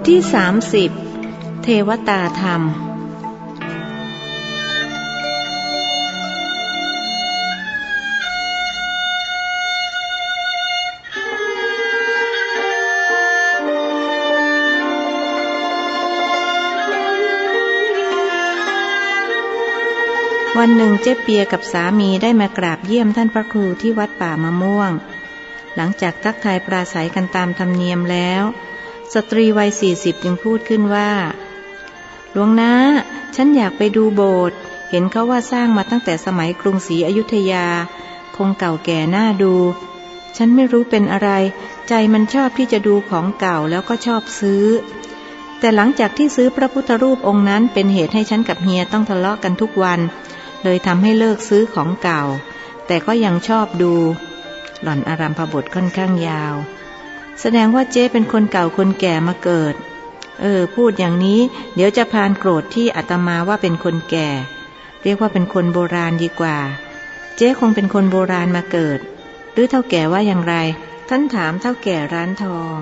ทที่ 30 เทวตาธรรม วันหนึ่งเจ๊เปียกับสามีได้มากราบเยี่ยมท่านพระครูที่วัดป่ามะม่วง หลังจากทักทายปราศัยกันตามธรรมเนียมแล้ว สตรีวัยสี่สิบจึงพูดขึ้นว่า หลวงนะฉันอยากไปดูโบสถ์เห็นเขาว่าสร้างมาตั้งแต่สมัยกรุงศรีอยุธยา คงเก่าแก่น่าดู ฉันไม่รู้เป็นอะไร ใจมันชอบที่จะดูของเก่าแล้วก็ชอบซื้อ แต่หลังจากที่ซื้อพระพุทธรูปองค์นั้นเป็นเหตุให้ฉันกับเฮียต้องทะเลาะกันทุกวัน เลยทำให้เลิกซื้อของเก่า แต่ก็ยังชอบดู หล่อนอารัมพบทค่อนข้างยาว แสดงว่าเจ๊เป็นคนเก่าคนแก่มาเกิด เออ พูดอย่างนี้ เดี๋ยวจะพานโกรธที่อาตมาว่าเป็นคนแก่ เรียกว่าเป็นคนโบราณดีกว่า เจ๊คงเป็นคนโบราณมาเกิด หรือเท่าแก่ว่าอย่างไร ท่านถามเท่าแก่ร้านทอง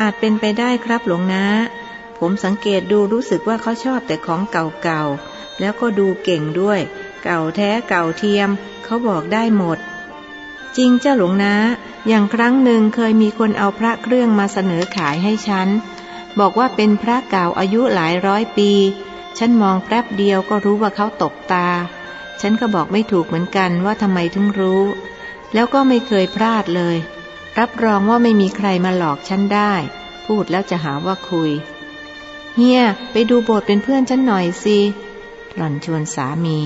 อาจเป็นไปได้ครับหลวงนะ ผมสังเกตดูรู้สึกว่าเขาชอบแต่ของเก่าๆ แล้วก็ดูเก่งด้วย เก่าแท้เก่าเทียม เขาบอกได้หมด จริงเจ้าหลวงนะ อย่างครั้งหนึ่งเคยมีคนเอาพระเครื่องมาเสนอขายให้ฉัน บอกว่าเป็นพระเก่าอายุหลายร้อยปี ฉันมองแป๊บเดียวก็รู้ว่าเขาตกตา ฉันก็บอกไม่ถูกเหมือนกันว่าทำไมถึงรู้ แล้วก็ไม่เคยพลาดเลย รับรองว่าไม่มีใครมาหลอกฉันได้ พูดแล้วจะหาว่าคุย เฮียไปดูโบสถ์เป็นเพื่อนฉันหน่อยสิหล่อนชวนสามี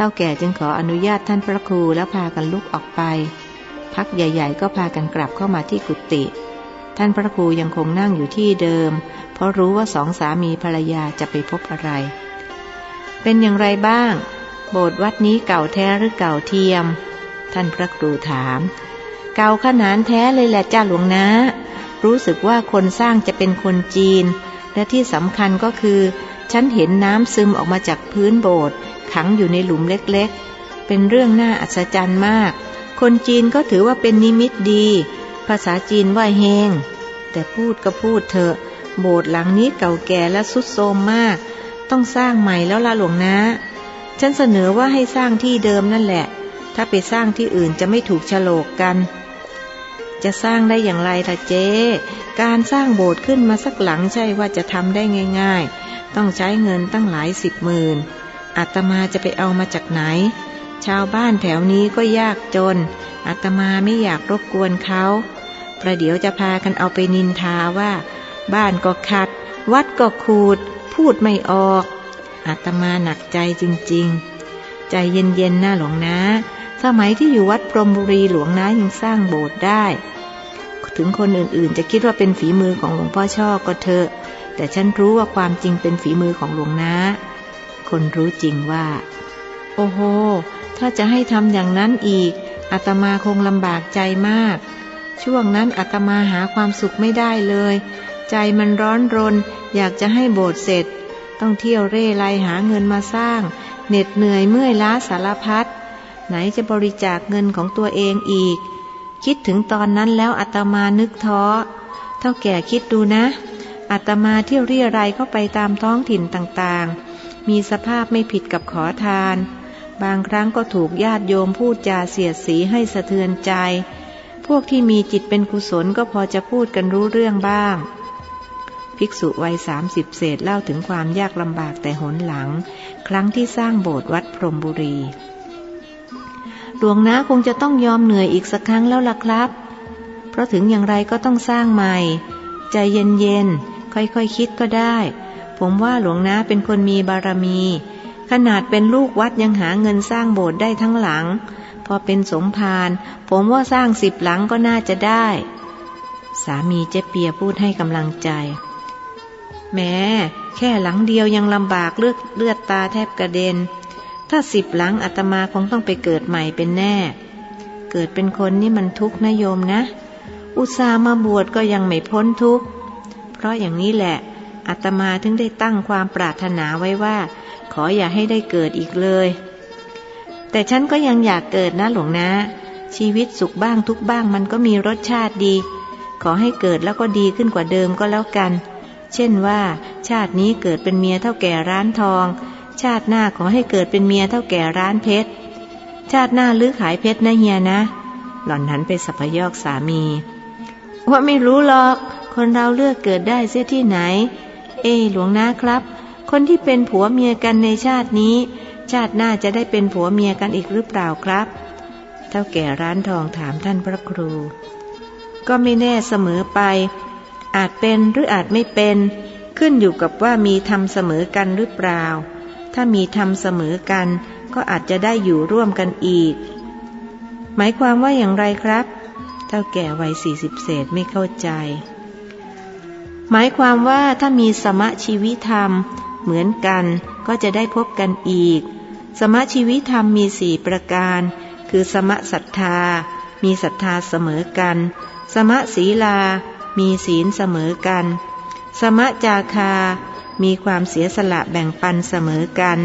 เท่าแก่จึงขออนุญาตท่านพระครูแล้วพากันลุกออกไป พักใหญ่ๆ ก็พากันกลับเข้ามาที่กุฏิท่านพระครูยังคงนั่งอยู่ที่เดิม เพราะรู้ว่าสองสามีภรรยาจะไปพบอะไร เป็นอย่างไรบ้าง โบสถ์วัดนี้เก่าแท้หรือเก่าเทียม ท่านพระครูถาม เก่าขนานแท้เลยแหละจ้าหลวงนะรู้สึกว่าคนสร้างจะเป็นคนจีน และที่สำคัญก็คือ ฉันเห็นน้ำซึมออกมาจากพื้นโบสถ์ ขังอยู่ในหลุมเล็กๆ เป็นเรื่องน่าอัศจรรย์มาก คนจีนก็ถือว่าเป็นนิมิตดี ภาษาจีนว่าเฮง แต่พูดก็พูดเถอะ โบสถ์หลังนี้เก่าแก่และสุดโทรมมาก ต้องสร้างใหม่แล้วล่ะหลวงนะฉันเสนอว่าให้สร้างที่เดิมนั่นแหละ ถ้าไปสร้างที่อื่นจะไม่ถูกโฉลกกัน จะสร้างได้อย่างไรล่ะเจ๊ การสร้างโบสถ์ขึ้นมาสักหลังใช่ว่าจะทำได้ง่าย ๆ ต้องใช้เงินตั้งหลายสิบหมื่น อาตมาจะไปเอามาจากไหน ชาวบ้านแถวนี้ก็ยากจนอาตมาไม่อยากรบกวนเขาประเดี๋ยวจะพากันเอาไปนินทาว่า บ้านก็ขัด วัดก็ขูด พูดไม่ออกอาตมาหนักใจจริงๆ ใจเย็นๆนะหลวงนะ สมัยที่อยู่วัดพรหมบุรีหลวงนะยังสร้างโบสถ์ได้ ถึงคนอื่นๆ จะคิดว่าเป็นฝีมือของหลวงพ่อช่อก็เถอะ แต่ฉันรู้ว่าความจริงเป็นฝีมือของหลวงนะ คนรู้จริงว่า โอ้โห ถ้าจะให้ทำอย่างนั้นอีกอาตมาคงลำบากใจมาก ช่วงนั้นอาตมาหาความสุขไม่ได้เลย ใจมันร้อนรน อยากจะให้โบสถ์เสร็จ ต้องเที่ยวเร่ไลหาเงินมาสร้าง เหน็ดเหนื่อยเมื่อยล้าสารพัดไหนจะบริจาคเงินของตัวเองอีก คิดถึงตอนนั้นแล้วอาตมานึกท้อ เท่าแก่คิดดูนะอาตมาเที่ยวเรียรายเข้าไปตามท้องถิ่นต่างๆ มีสภาพไม่ผิดกับขอทาน บางครั้งก็ถูกญาติโยมพูดจาเสียดสีให้สะเทือนใจ พวกที่มีจิตเป็นกุศลก็พอจะพูดกันรู้เรื่องบ้าง ภิกษุวัยสามสิบเศษเล่าถึงความยากลำบากแต่หนหลัง ครั้งที่สร้างโบสถ์วัดพรมบุรี หลวงนาคงจะต้องยอมเหนื่อยอีกสักครั้งแล้วล่ะครับ เพราะถึงอย่างไรก็ต้องสร้างใหม่ ใจเย็นๆค่อยๆคคิดก็ได้ ผมว่าหลวงนาเป็นคนมีบารมี ขนาดเป็นลูกวัดยังหาเงินสร้างโบสถ์ได้ทั้งหลัง พอเป็นสมภารผมว่าสร้างสิบหลังก็น่าจะได้ สามีเจ๊เปียพูดให้กำลังใจแม้แค่หลังเดียวยังลำบากเลือดเลือดตาแทบกระเด็น ถ้าสิบหลังอาตมาคงต้องไปเกิดใหม่เป็นแน่ เกิดเป็นคนนี่มันทุกข์นะโยมนะ อุตส่าห์มาบวชก็ยังไม่พ้นทุกข์ เพราะอย่างนี้แหละ อาตมาถึงได้ตั้งความปรารถนาไว้ว่า ขออย่าให้ได้เกิดอีกเลย แต่ฉันก็ยังอยากเกิดนะหลวงนะ ชีวิตสุขบ้างทุกบ้างมันก็มีรสชาติดี ขอให้เกิดแล้วก็ดีขึ้นกว่าเดิมก็แล้วกัน เช่นว่า ชาตินี้เกิดเป็นเมียเท่าแก่ร้านทอง ชาติหน้าขอให้เกิดเป็นเมียเท่าแก่ร้านเพชร ชาติหน้าลื้อขายเพชรนะเฮียนะ หล่อนหันไปสัพยอกสามีว่าไม่รู้หรอก คนเราเลือกเกิดได้เสียที่ไหน เอ หลวงนะครับ คนที่เป็นผัวเมียกันในชาตินี้ ชาติหน้าจะได้เป็นผัวเมียกันอีกหรือเปล่าครับ เท่าแก่ร้านทองถามท่านพระครู ก็ไม่แน่เสมอไป อาจเป็นหรืออาจไม่เป็น ขึ้นอยู่กับว่ามีทำเสมอกันหรือเปล่า ถ้ามีทำเสมอกัน ก็อาจจะได้อยู่ร่วมกันอีก หมายความว่าอย่างไรครับ เท่าแก่วัยสี่สิบเศษไม่เข้าใจ หมายความว่าถ้ามีสมะชีวิธรรม เหมือนกันก็จะได้พบกันอีก สมะชีวิธรรมมีสี่ประการ คือสมะศรัทธา มีศรัทธาเสมอกัน สมะศีลา มีศีลเสมอกัน สมะจาคา มีความเสียสละแบ่งปันเสมอกัน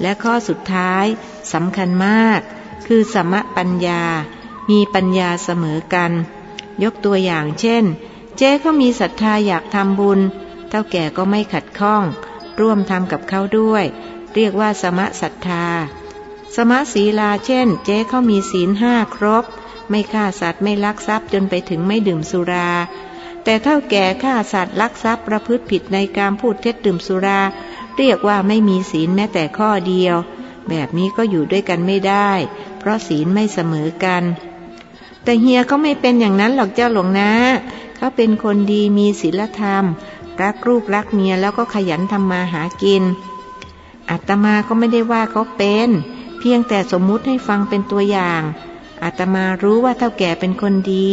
และข้อสุดท้ายสำคัญมาก คือสมะปัญญา มีปัญญาเสมอกัน ยกตัวอย่างเช่น เจ๊เขามีศรัทธาอยากทำบุญ เท่าแก่ก็ไม่ขัดข้อง ร่วมทำกับเขาด้วย เรียกว่าสมะศรัทธา สมะศีลาเช่น เจ๊เขามีศีลห้าครบ ไม่ฆ่าสัตว์ไม่ลักทรัพย์จนไปถึงไม่ดื่มสุรา แต่เท่าแก่ฆ่าสัตว์ลักทรัพย์ประพฤติผิดในการพูดเท็จดื่มสุรา เรียกว่าไม่มีศีลแม้แต่ข้อเดียว แบบนี้ก็อยู่ด้วยกันไม่ได้ เพราะศีลไม่เสมอกัน แต่เฮียเขาไม่เป็นอย่างนั้นหรอกเจ้าหลวงนะ เขาเป็นคนดีมีศีลธรรม รักลูกรักเมียแล้วก็ขยันทำมาหากินอาตมาก็ไม่ได้ว่าเขาเป็น เพียงแต่สมมุติให้ฟังเป็นตัวอย่างอาตมารู้ว่าเท่าแก่เป็นคนดี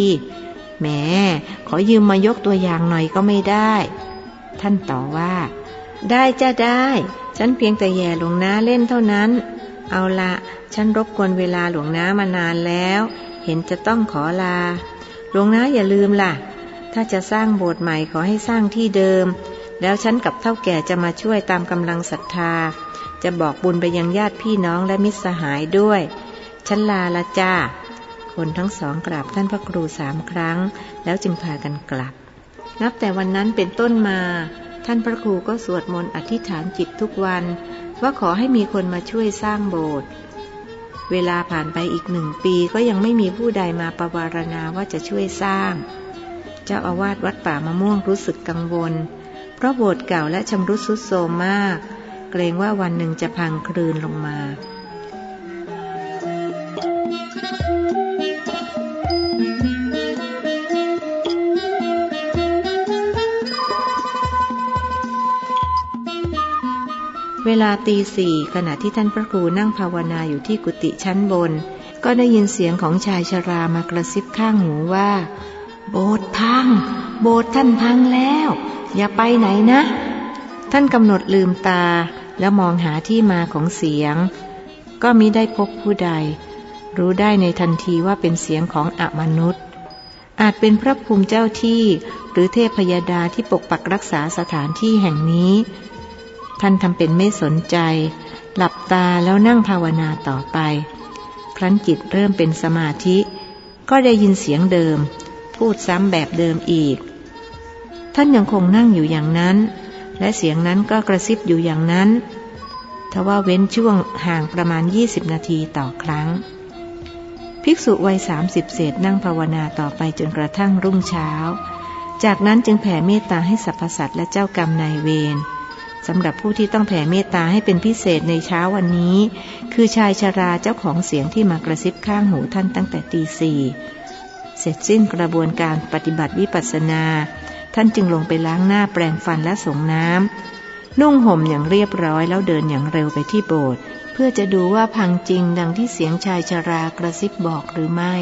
แหมขอยืมมายกตัวอย่างหน่อยก็ไม่ได้ ท่านต่อว่า ได้จ้าได้ ฉันเพียงแต่แย่หลวงน้าเล่นเท่านั้น เอาละฉันรบกวนเวลาหลวงน้ามานานแล้ว เห็นจะต้องขอลา หลวงน้าอย่าลืมล่ะ ถ้าจะสร้างโบสถ์ใหม่ขอให้สร้างที่เดิม แล้วฉันกับเท่าแก่จะมาช่วยตามกำลังศรัทธา จะบอกบุญไปยังญาติพี่น้องและมิตรสหายด้วย ฉันลาละจ้า คนทั้งสองกราบท่านพระครูสามครั้ง แล้วจึงพากันกลับ นับแต่วันนั้นเป็นต้นมา ท่านพระครูก็สวดมนต์อธิษฐานจิตทุกวัน ว่าขอให้มีคนมาช่วยสร้างโบสถ์เวลาผ่านไปอีกหนึ่งปีก็ยังไม่มีผู้ใดมาประวารณาว่าจะช่วยสร้าง เจ้าอาวาสวัดป่ามะม่วงรู้สึกกังวล เพราะโบสถ์เก่าและชำรุดทรุดโทรมมาก เกรงว่าวันหนึ่งจะพังคลืนลงมาเวลาตีสี่ขณะที่ท่านพระครูนั่งภาวนาอยู่ที่กุฏิชั้นบน ก็ได้ยินเสียงของชายชรามากระซิบข้างหูว่า โบสถ์พัง โบสถ์ท่านพังแล้ว อย่าไปไหนนะ ท่านกำหนดลืมตาแล้วมองหาที่มาของเสียง ก็มิได้พบผู้ใด รู้ได้ในทันทีว่าเป็นเสียงของอมนุษย์ อาจเป็นพระภูมิเจ้าที่หรือเทพยดาที่ปกปักรักษาสถานที่แห่งนี้ ท่านทำเป็นไม่สนใจ หลับตาแล้วนั่งภาวนาต่อไป ครั้นจิตเริ่มเป็นสมาธิ ก็ได้ยินเสียงเดิม พูดซ้ำแบบเดิมอีก ท่านยังคงนั่งอยู่อย่างนั้น และเสียงนั้นก็กระซิบอยู่อย่างนั้นทว่าเว้นช่วงห่างประมาณ 20 นาทีต่อครั้ง ภิกษุวัยสามสิบเศษนั่งภาวนาต่อไปจนกระทั่งรุ่งเช้า จากนั้นจึงแผ่เมตตาให้สรรพสัตว์และเจ้ากรรมนายเวรสำหรับผู้ที่ต้องแผ่เมตตาให้เป็นพิเศษในเช้าวันนี้ คือชายชราเจ้าของเสียงที่มากระซิบข้างหูท่านตั้งแต่ตีสี่ เสร็จสิ้นกระบวนการปฏิบัติวิปัสสนา ท่านจึงลงไปล้างหน้าแปรงฟันและสงน้ำนุ่งห่มอย่างเรียบร้อยแล้วเดินอย่างเร็วไปที่โบสถ์เพื่อจะดูว่าพังจริงดังที่เสียงชายชรากระซิบบอกหรือไม่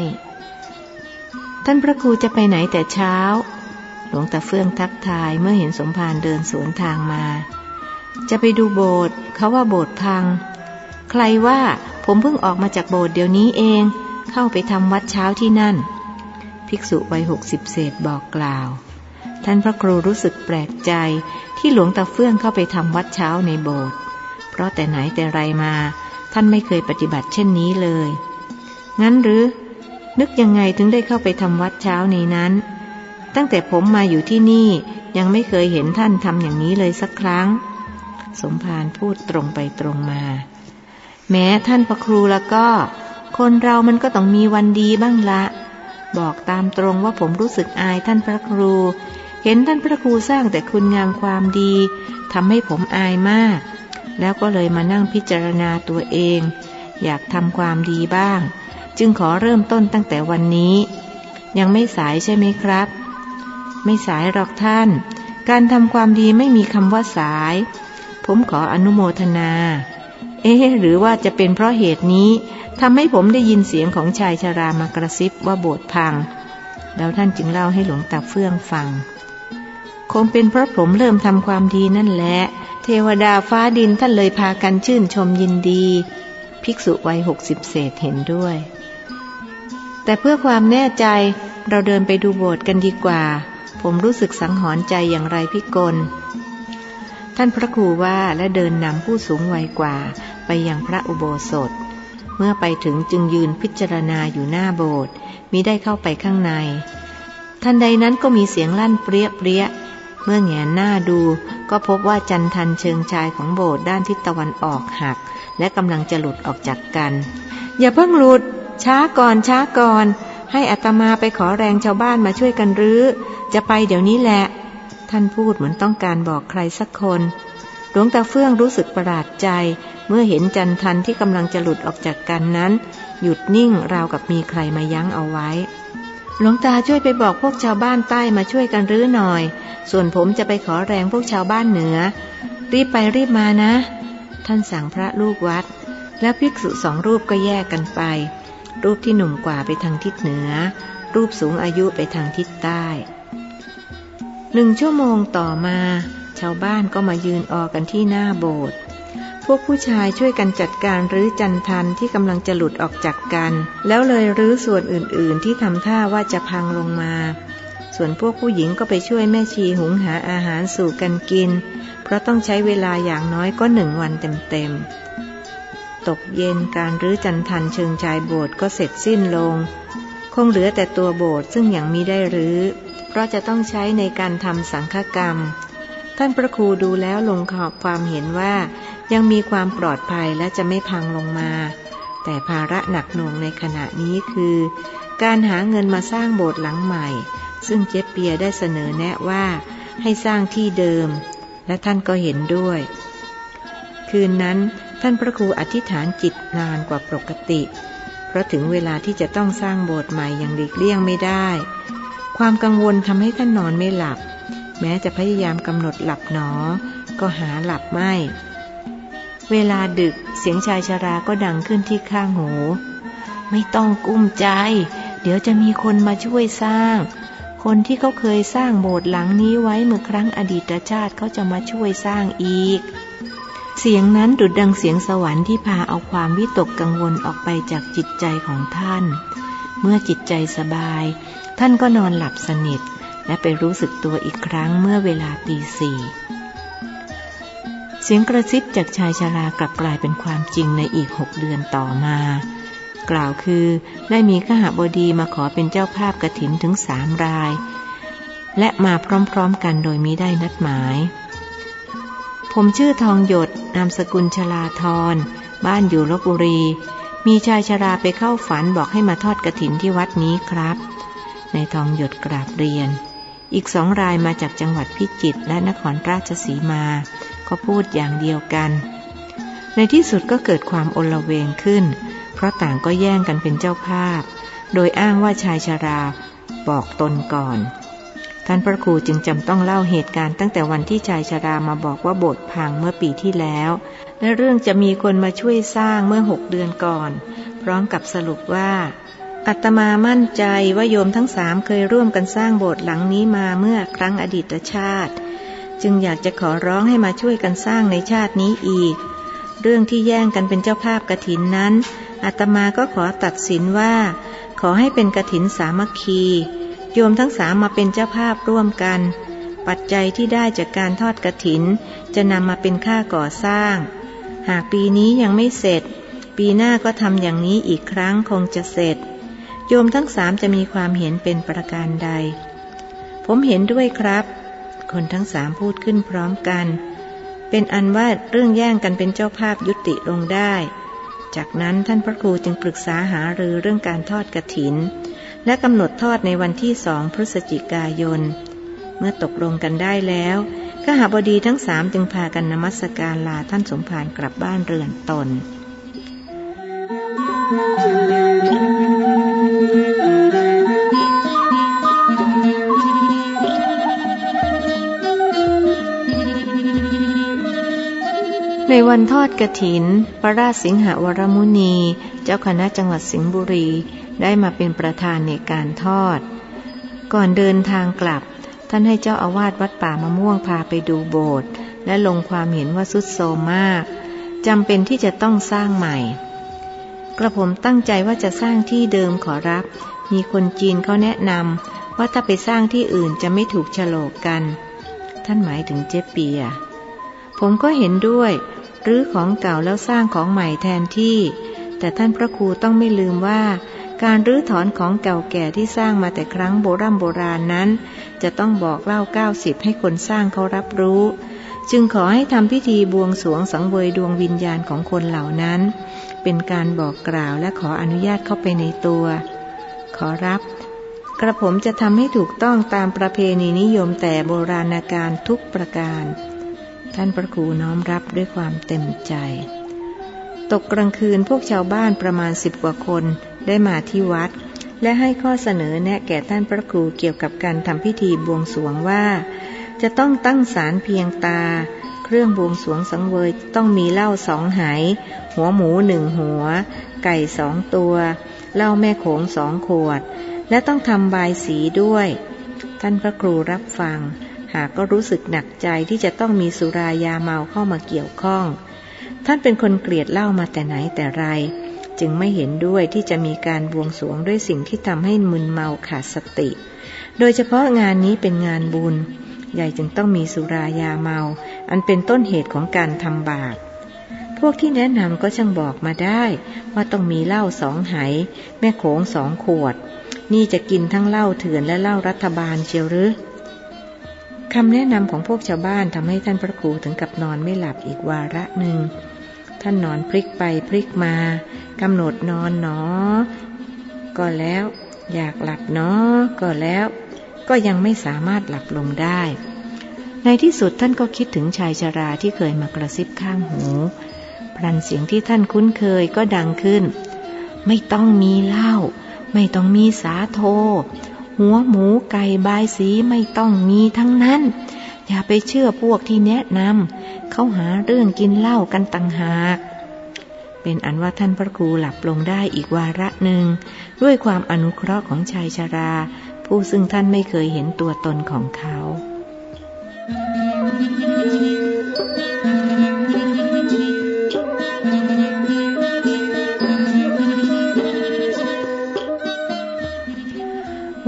ท่านพระครูจะไปไหนแต่เช้า หลวงตาเฟื่องทักทายเมื่อเห็นสมภารเดินสวนทางมา จะไปดูโบสถ์เขาว่าโบสถ์พัง ใครว่าผมเพิ่งออกมาจากโบสถ์เดี๋ยวนี้เอง เข้าไปทำวัดเช้าที่นั่น ภิกษุวัยหกสิบเศษบอกกล่าว ท่านพระครูรู้สึกแปลกใจที่หลวงตาเฟื่องเข้าไปทำวัดเช้าในโบสถ์เพราะแต่ไหนแต่ไรมา ท่านไม่เคยปฏิบัติเช่นนี้เลย งั้นหรือ นึกยังไงถึงได้เข้าไปทำวัดเช้าในนั้น ตั้งแต่ผมมาอยู่ที่นี่ยังไม่เคยเห็นท่านทำอย่างนี้เลยสักครั้ง สมภารพูดตรงไปตรงมา แม้ท่านพระครูแล้วก็ คนเรามันก็ต้องมีวันดีบ้างละ บอกตามตรงว่าผมรู้สึกอายท่านพระครู เห็นท่านพระครูสร้างแต่คุณงามความดีทำให้ผมอายมาก แล้วก็เลยมานั่งพิจารณาตัวเอง อยากทำความดีบ้าง จึงขอเริ่มต้นตั้งแต่วันนี้ ยังไม่สายใช่ไหมครับ ไม่สายหรอกท่าน การทำความดีไม่มีคำว่าสาย ผมขออนุโมทนา เอ๊ะหรือว่าจะเป็นเพราะเหตุนี้ทำให้ผมได้ยินเสียงของชายชรามากระซิบว่าโบสถ์พัง แล้วท่านจึงเล่าให้หลวงตาเฟื่องฟัง คงเป็นเพราะผมเริ่มทำความดีนั่นแหละ เทวดาฟ้าดินท่านเลยพากันชื่นชมยินดี ภิกษุวัยหกสิบเศษเห็นด้วย แต่เพื่อความแน่ใจเราเดินไปดูโบสถ์กันดีกว่า ผมรู้สึกสังหรณ์ใจอย่างไรพิกล ท่านพระครูว่าและเดินนำผู้สูงวัยกว่าไปยังพระอุโบสถ เมื่อไปถึงจึงยืนพิจารณาอยู่หน้าโบสถ์มิได้เข้าไปข้างในทันใดนั้นก็มีเสียงลั่นเปรี้ยเปรี้ยเมื่อแงนหน้าดูก็พบว่าจันทันเชิงชายของโบสถ์ด้านทิศตะวันออกหัก และกำลังจะหลุดออกจากกัน อย่าเพิ่งหลุด ช้าก่อนช้าก่อน ให้อัตมาไปขอแรงชาวบ้านมาช่วยกันรื้อ จะไปเดี๋ยวนี้แหละ ท่านพูดเหมือนต้องการบอกใครสักคน หลวงตาเฟื่องรู้สึกประหลาดใจ เมื่อเห็นจันทันที่กำลังจะหลุดออกจากกันนั้น หยุดนิ่งราวกับมีใครมายั้งเอาไว้ หลวงตาช่วยไปบอกพวกชาวบ้านใต้มาช่วยกันรื้อหน่อย ส่วนผมจะไปขอแรงพวกชาวบ้านเหนือ รีบไปรีบมานะ ท่านสั่งพระลูกวัด แล้วภิกษุสองรูปก็แยกกันไป รูปที่หนุ่มกว่าไปทางทิศเหนือ รูปสูงอายุไปทางทิศใต้ หนึ่งชั่วโมงต่อมา ชาวบ้านก็มายืนออกันที่หน้าโบสถ์พวกผู้ชายช่วยกันจัดการรื้อจันทันที่กำลังจะหลุดออกจากกัน แล้วเลยรื้อส่วนอื่นๆ ที่ทำท่าว่าจะพังลงมา ส่วนพวกผู้หญิงก็ไปช่วยแม่ชีหุงหาอาหารสู่กันกิน เพราะต้องใช้เวลาอย่างน้อยก็หนึ่งวันเต็มๆ ตกเย็นการรื้อจันทันเชิงชายโบสถ์ก็เสร็จสิ้นลง คงเหลือแต่ตัวโบสถ์ซึ่งยังมิได้รื้อ เพราะจะต้องใช้ในการทำสังฆกรรม ท่านพระครูดูแล้วลงขอบความเห็นว่า ยังมีความปลอดภัยและจะไม่พังลงมา แต่ภาระหนักหน่วงในขณะนี้คือ การหาเงินมาสร้างโบสถ์หลังใหม่ ซึ่งเจ๊เปียได้เสนอแนะว่าให้สร้างที่เดิม และท่านก็เห็นด้วย คืนนั้นท่านพระครูอธิษฐานจิตนานกว่าปกติ เพราะถึงเวลาที่จะต้องสร้างโบสถ์ใหม่อย่างหลีกเลี่ยงไม่ได้ ความกังวลทำให้ท่านนอนไม่หลับ แม้จะพยายามกำหนดหลับหนอ ก็หาหลับไม่ เวลาดึกเสียงชายชราก็ดังขึ้นที่ข้างหู ไม่ต้องกุ้มใจ เดี๋ยวจะมีคนมาช่วยสร้าง คนที่เขาเคยสร้างโบสถ์หลังนี้ไว้เมื่อครั้งอดีตชาติเขาจะมาช่วยสร้างอีก เสียงนั้นดุดดังเสียงสวรรค์ที่พาเอาความวิตกกังวลออกไปจากจิตใจของท่าน เมื่อจิตใจสบาย ท่านก็นอนหลับสนิท และไปรู้สึกตัวอีกครั้งเมื่อเวลาตีสี่เสียงกระซิบจากชายชารากลับกลายเป็นความจริงในอีกหกเดือนต่อมา กล่าวคือได้มีขหบดีมาขอเป็นเจ้าภาพกระถินถึงสามราย และมาพร้อมๆกันโดยมิได้นัดหมาย ผมชื่อทองหยด นามสกุลชลาธรบ้านอยู่ลบบุรี มีชายชราไปเข้าฝันบอกให้มาทอดกระถินที่วัดนี้ครับ ในทองหยดกราบเรียน อีกสองรายมาจากจังหวัดพิจิตรและนครราชสีมา ก็พูดอย่างเดียวกัน ในที่สุดก็เกิดความโอลเวงขึ้น เพราะต่างก็แย่งกันเป็นเจ้าภาพ โดยอ้างว่าชายชราบอกตนก่อน ท่านพระครูจึงจำต้องเล่าเหตุการณ์ตั้งแต่วันที่ชายชรามาบอกว่าโบสถ์พังเมื่อปีที่แล้วและเรื่องจะมีคนมาช่วยสร้างเมื่อหกเดือนก่อน พร้อมกับสรุปว่า อัตมามั่นใจว่าโยมทั้งสามเคยร่วมกันสร้างโบสถ์หลังนี้มาเมื่อครั้งอดีตชาติ จึงอยากจะขอร้องให้มาช่วยกันสร้างในชาตินี้อีก เรื่องที่แย่งกันเป็นเจ้าภาพกระถินนั้นอาตมาก็ขอตัดสินว่า ขอให้เป็นกระถินสามัคคี โยมทั้งสามมาเป็นเจ้าภาพร่วมกัน ปัจจัยที่ได้จากการทอดกระถิน จะนำมาเป็นค่าก่อสร้าง หากปีนี้ยังไม่เสร็จ ปีหน้าก็ทำอย่างนี้อีกครั้งคงจะเสร็จ โยมทั้งสามจะมีความเห็นเป็นประการใด ผมเห็นด้วยครับ คนทั้งสามพูดขึ้นพร้อมกัน เป็นอันว่าเรื่องแย่งกันเป็นเจ้าภาพยุติลงได้ จากนั้นท่านพระครูจึงปรึกษาหารือเรื่องการทอดกระถิน และกำหนดทอดในวันที่สองพฤศจิกายน เมื่อตกลงกันได้แล้วขหาบดีทั้งสามจึงพากันนมัสการลาท่านสมภารกลับบ้านเรือนตน ในวันทอดกระถิน พระราชสิงหวรมุนี เจ้าคณะจังหวัดสิงห์บุรีได้มาเป็นประธานในการทอด ก่อนเดินทางกลับ ท่านให้เจ้าอาวาสวัดป่ามะม่วงพาไปดูโบสถ์และลงความเห็นว่าสุดโทมมากจำเป็นที่จะต้องสร้างใหม่ กระผมตั้งใจว่าจะสร้างที่เดิมขอรับ มีคนจีนเขาแนะนำว่าถ้าไปสร้างที่อื่นจะไม่ถูกโฉลกกัน ท่านหมายถึงเจ๊เปีย ผมก็เห็นด้วย รื้อของเก่าแล้วสร้างของใหม่แทนที่ แต่ท่านพระครูต้องไม่ลืมว่า การรื้อถอนของเก่าแก่ที่สร้างมาแต่ครั้งโบรโบราณนั้น จะต้องบอกเล่าเก้าสิบให้คนสร้างเขารับรู้ จึงขอให้ทำพิธีบวงสรวงสังเวยดวงวิญญาณของคนเหล่านั้น เป็นการบอกกล่าวและขออนุญาตเข้าไปในตัว ขอรับกระผมจะทำให้ถูกต้องตามประเพณีนิยมแต่โบราณกาลทุกประการ ท่านพระครูน้อมรับด้วยความเต็มใจ ตกกลางคืนพวกชาวบ้านประมาณสิบกว่าคนได้มาที่วัด และให้ข้อเสนอแนะแก่ท่านพระครูเกี่ยวกับการทำพิธีบวงสวงว่า จะต้องตั้งศาลเพียงตา เครื่องบวงสวงสังเวยต้องมีเหล้าสองไหหัวหมูหนึ่งหัว ไก่สองตัวเหล้าแม่โขงสองขวด และต้องทำบายสีด้วย ท่านพระครูรับฟัง หากก็รู้สึกหนักใจที่จะต้องมีสุรายาเมาเข้ามาเกี่ยวข้อง ท่านเป็นคนเกลียดเหล้ามาแต่ไหนแต่ไร จึงไม่เห็นด้วยที่จะมีการบวงสรวงด้วยสิ่งที่ทำให้มึนเมาขาดสติ โดยเฉพาะงานนี้เป็นงานบุญ ใหญ่จึงต้องมีสุรายาเมา อันเป็นต้นเหตุของการทำบาปพวกที่แนะนำก็ช่างบอกมาได้ ว่าต้องมีเหล้าสองไห แม่โขงสองขวด นี่จะกินทั้งเหล้าเถื่อนและเหล้ารัฐบาลเชียวหรือ คำแนะนำของพวกชาวบ้านทำให้ท่านพระครูถึงกับนอนไม่หลับอีกวาระหนึ่ง ท่านนอนพลิกไปพลิกมากำหนดนอนหนอ ก็แล้ว อยากหลับเนาะก็แล้ว ก็ยังไม่สามารถหลับลงได้ ในที่สุดท่านก็คิดถึงชายชราที่เคยมากระซิบข้างหูพลันเสียงที่ท่านคุ้นเคยก็ดังขึ้น ไม่ต้องมีเหล้าไม่ต้องมีสาโท หัวหมูไก่บายสีไม่ต้องมีทั้งนั้น อย่าไปเชื่อพวกที่แนะนำเขาหาเรื่องกินเหล้ากันต่างหากเป็นอันว่าท่านพระครูหลับลงได้อีกวาระหนึ่ง ด้วยความอนุเคราะห์ของชายชรา ผู้ซึ่งท่านไม่เคยเห็นตัวตนของเขา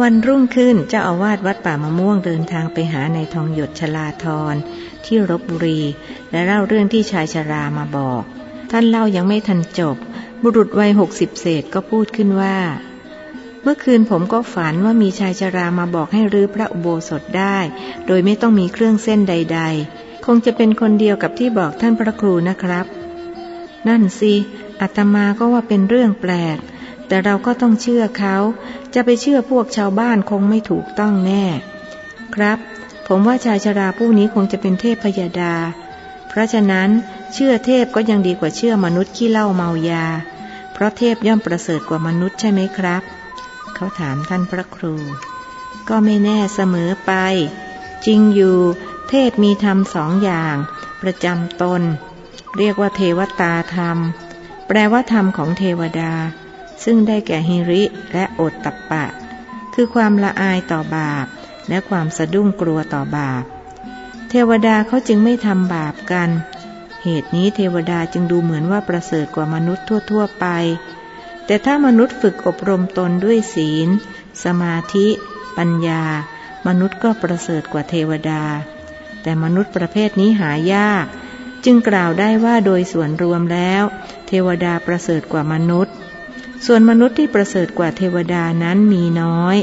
วันรุ่งขึ้นเจ้าอาวาสวัดป่ามะม่วงเดินทางไปหาในทองหยดชลาธรที่รบบุรี และเล่าเรื่องที่ชายชรามาบอก ท่านเล่ายังไม่ทันจบ บุรุษวัยหกสิบเศษก็พูดขึ้นว่า เมื่อคืนผมก็ฝันว่ามีชายชรามาบอกให้รื้อพระอุโบสถได้ โดยไม่ต้องมีเครื่องเส้นใด ๆ คงจะเป็นคนเดียวกับที่บอกท่านพระครูนะครับ นั่นสิอาตมาก็ว่าเป็นเรื่องแปลก แต่เราก็ต้องเชื่อเขา จะไปเชื่อพวกชาวบ้านคงไม่ถูกต้องแน่ ครับ ผมว่าชายชราผู้นี้คงจะเป็นเทพพยาดา เพราะฉะนั้นเชื่อเทพก็ยังดีกว่าเชื่อมนุษย์ขี้เล้าเมายา เพราะเทพย่อมประเสริฐกว่ามนุษย์ใช่ไหมครับ เขาถามท่านพระครู ก็ไม่แน่เสมอไป จริงอยู่ เทพมีธรรมสองอย่าง ประจำตน เรียกว่าเทวตาธรรม แปลว่าธรรมของเทวดา ซึ่งได้แก่ฮิริและโอตตัปปะ คือความละอายต่อบาป และความสะดุ้งกลัวต่อบาป เทวดาเขาจึงไม่ทำบาปกัน เหตุนี้เทวดาจึงดูเหมือนว่าประเสริฐกว่ามนุษย์ทั่ว ๆ ไป แต่ถ้ามนุษย์ฝึกอบรมตนด้วยศีล สมาธิ ปัญญา มนุษย์ก็ประเสริฐกว่าเทวดา แต่มนุษย์ประเภทนี้หายากจึงกล่าวได้ว่าโดยส่วนรวมแล้ว เทวดาประเสริฐกว่ามนุษย์ ส่วนมนุษย์ที่ประเสริฐกว่าเทวดานั้นมีน้อย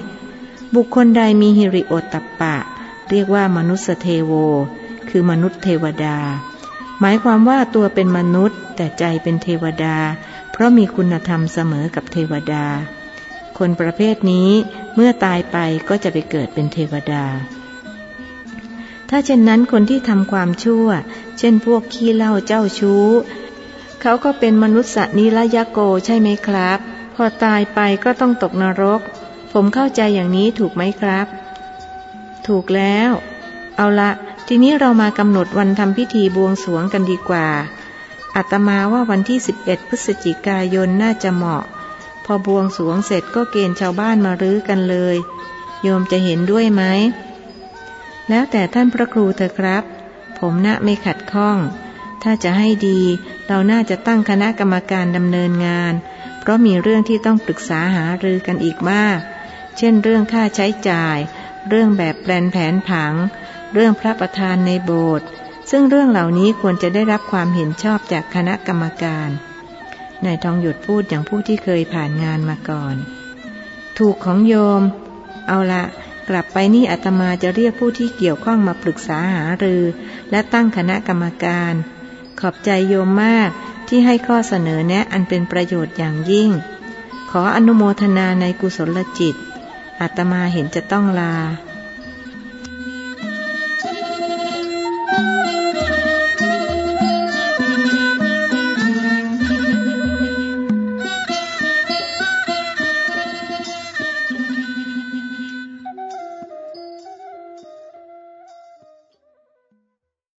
บุคคลใดมีฮิริโอตตัปปะ เรียกว่ามนุษยเทโว คือมนุษย์เทวดา หมายความว่าตัวเป็นมนุษย์ แต่ใจเป็นเทวดา เพราะมีคุณธรรมเสมอกับเทวดา คนประเภทนี้เมื่อตายไปก็จะไปเกิดเป็นเทวดา ถ้าเช่นนั้นคนที่ทำความชั่ว เช่นพวกขี้เล้าเจ้าชู้เขาก็เป็นมนุษย์นิรยโกใช่ไหมครับ อตายไปก็ต้องตกนรก ผมเข้าใจอย่างนี้ถูกไหมครับ ถูกแล้ว เอาละทีนี้เรามากำหนดวันทำพิธีบวงสรวงกันดีกว่าอาตมาว่าวันที่ 11 พฤศจิกายนน่าจะเหมาะ พอบวงสรวงเสร็จก็เกณฑ์ชาวบ้านมารื้อกันเลย โยมจะเห็นด้วยไหม แล้วแต่ท่านพระครูเถอะครับ ผมน่ะไม่ขัดข้อง ถ้าจะให้ดี เราน่าจะตั้งคณะกรรมการดำเนินงาน ราะมีเรื่องที่ต้องปรึกษาหารือกันอีกมาก เช่น เรื่องค่าใช้จ่าย เรื่องแบบแปลนแผนผัง เรื่องพระประธานในโบสถ์ซึ่งเรื่องเหล่านี้ควรจะได้รับความเห็นชอบจากคณะกรรมการนายทองหยุดพูดอย่างผู้ที่เคยผ่านงานมาก่อน ถูกของโยม เอาละกลับไปนี่อาตมาจะเรียกผู้ที่เกี่ยวข้องมาปรึกษาหารือ และตั้งคณะกรรมการ ขอบใจโยมมาก ที่ให้ข้อเสนอแนะอันเป็นประโยชน์อย่างยิ่ง ขออนุโมทนาในกุศลจิต อาตมาเห็นจะต้องลา